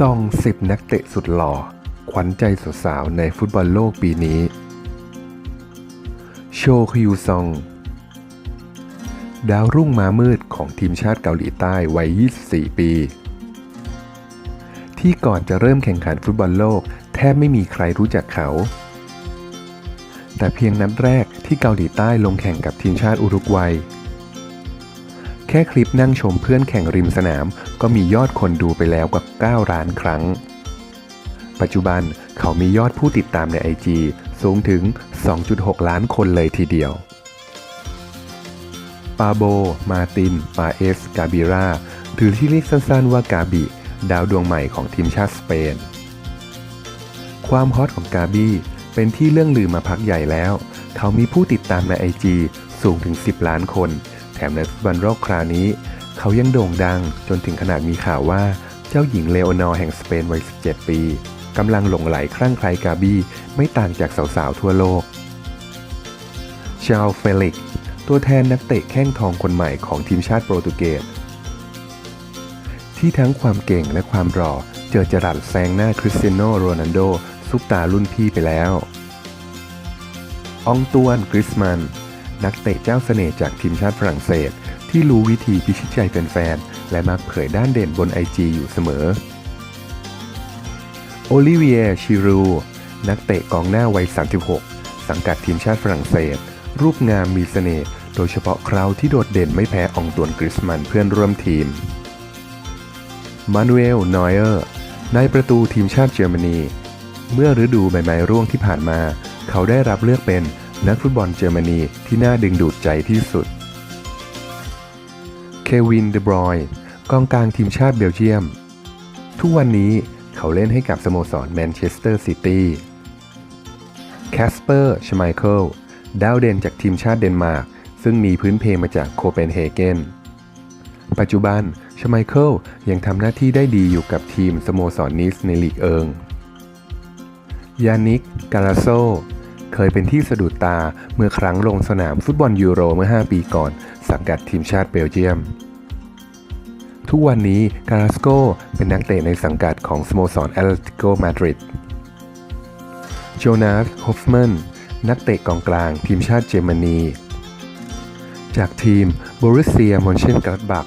ซอง10นักเตะสุดหล่อ ขวัญใจสาวๆในฟุตบอลโลกปีนี้ โชคยูซอง ดาวรุ่งมามืดของทีมชาติเกาหลีใต้วัย 24 ปี ที่ก่อนจะเริ่มแข่งขันฟุตบอลโลก แทบไม่มีใครรู้จักเขา แต่เพียงนัดแรกที่เกาหลีใต้ลงแข่งกับทีมชาติอุรุกวัย ค่คลิปนั่งชมเพื่อนแข่งริมสนาม ก็มียอดคนดูไปแล้วกว่า9ล้านครั้ง ปัจจุบันเขามียอดผู้ติดตามใน IG สูงถึง 2.6 ล้านคนเลยทีเดียว ปาโบ มาติน ปาเอส กาบิราหรือที่เรียกสั้นๆว่ากาบิ ดาวดวงใหม่ของทีมชาติสเปน ความฮอตของกาบีเป็นที่เรื่องลือมาพักใหญ่แล้ว เขามีผู้ติดตามใน IG สูงถึง 10 ล้านคน มในฟุตบอลโลกคราวนี้ เขายังโด่งดังจนถึงขนาดมีข่าวว่าเจ้าหญิงเลโอนอร์แห่งสเปนวัย 17 ปีกำลังหลงไหลคลั่งไคล้กาบีไม่ต่างจากสาวๆ ทั่วโลก ชาลเฟลิกตัวแทนนักเตะแข้งทองคนใหม่ของทีมชาติโปรตุเกส ที่ทั้งความเก่งและความหล่อเจอจรัสแซงหน้าคริสเตียโนโรนัลโดซุปตารุ่นพี่ไปแล้ว อองตวนกริสมัน นักเตะเจ้าเสน่ห์จากทีมชาติฝรั่งเศส ที่รู้วิธีพิชิตใจแฟนๆ และมักเผยด้านเด่นบนไอจีอยู่เสมอ โอลิเวียชิรู นักเตะกองหน้าวัย 36 สังกัดทีมชาติฝรั่งเศส รูปงามมีเสน่ห์โดยเฉพาะคราวที่โดดเด่นไม่แพ้อองตวนกริสมันเพื่อนร่วมทีม มานูเอล นอยเออร์ นายประตูทีมชาติเยอรมนี เมื่อฤดูใบไม้ร่วงที่ผ่านมา เขาได้รับเลือกเป็น นักฟุตบอลเยอรมนีที่น่าดึงดูดใจที่สุด เควิน เดบรอยน์กองกลางทีมชาติเบลเยียม ทุกวันนี้เขาเล่นให้กับสโมสรแมนเชสเตอร์ซิตี้ แคสเปอร์ ชไมเคิล ดาวเด่นจากทีมชาติเดนมาร์ก ซึ่งมีพื้นเพมาจากโคเปนเฮเกน ปัจจุบัน ชไมเคิลยังทำหน้าที่ได้ดีอยู่กับทีมสโมสรนิสในลีกเอิง ยานิก การาโซ เคยเป็นที่สะดุดตาเมื่อครั้งลงสนามฟุตบอลยูโรเมื่อ 5 ปีก่อน สังกัดทีมชาติเบลเยียม ทุกวันนี้การาสโกเป็นนักเตะในสังกัดของสโมสรแอตเลติโกมาดริดโจนาสฮอฟแมนนักเตะกองกลางทีมชาติเยอรมนี จากทีมบริเซียมอนเชนก a ดบัก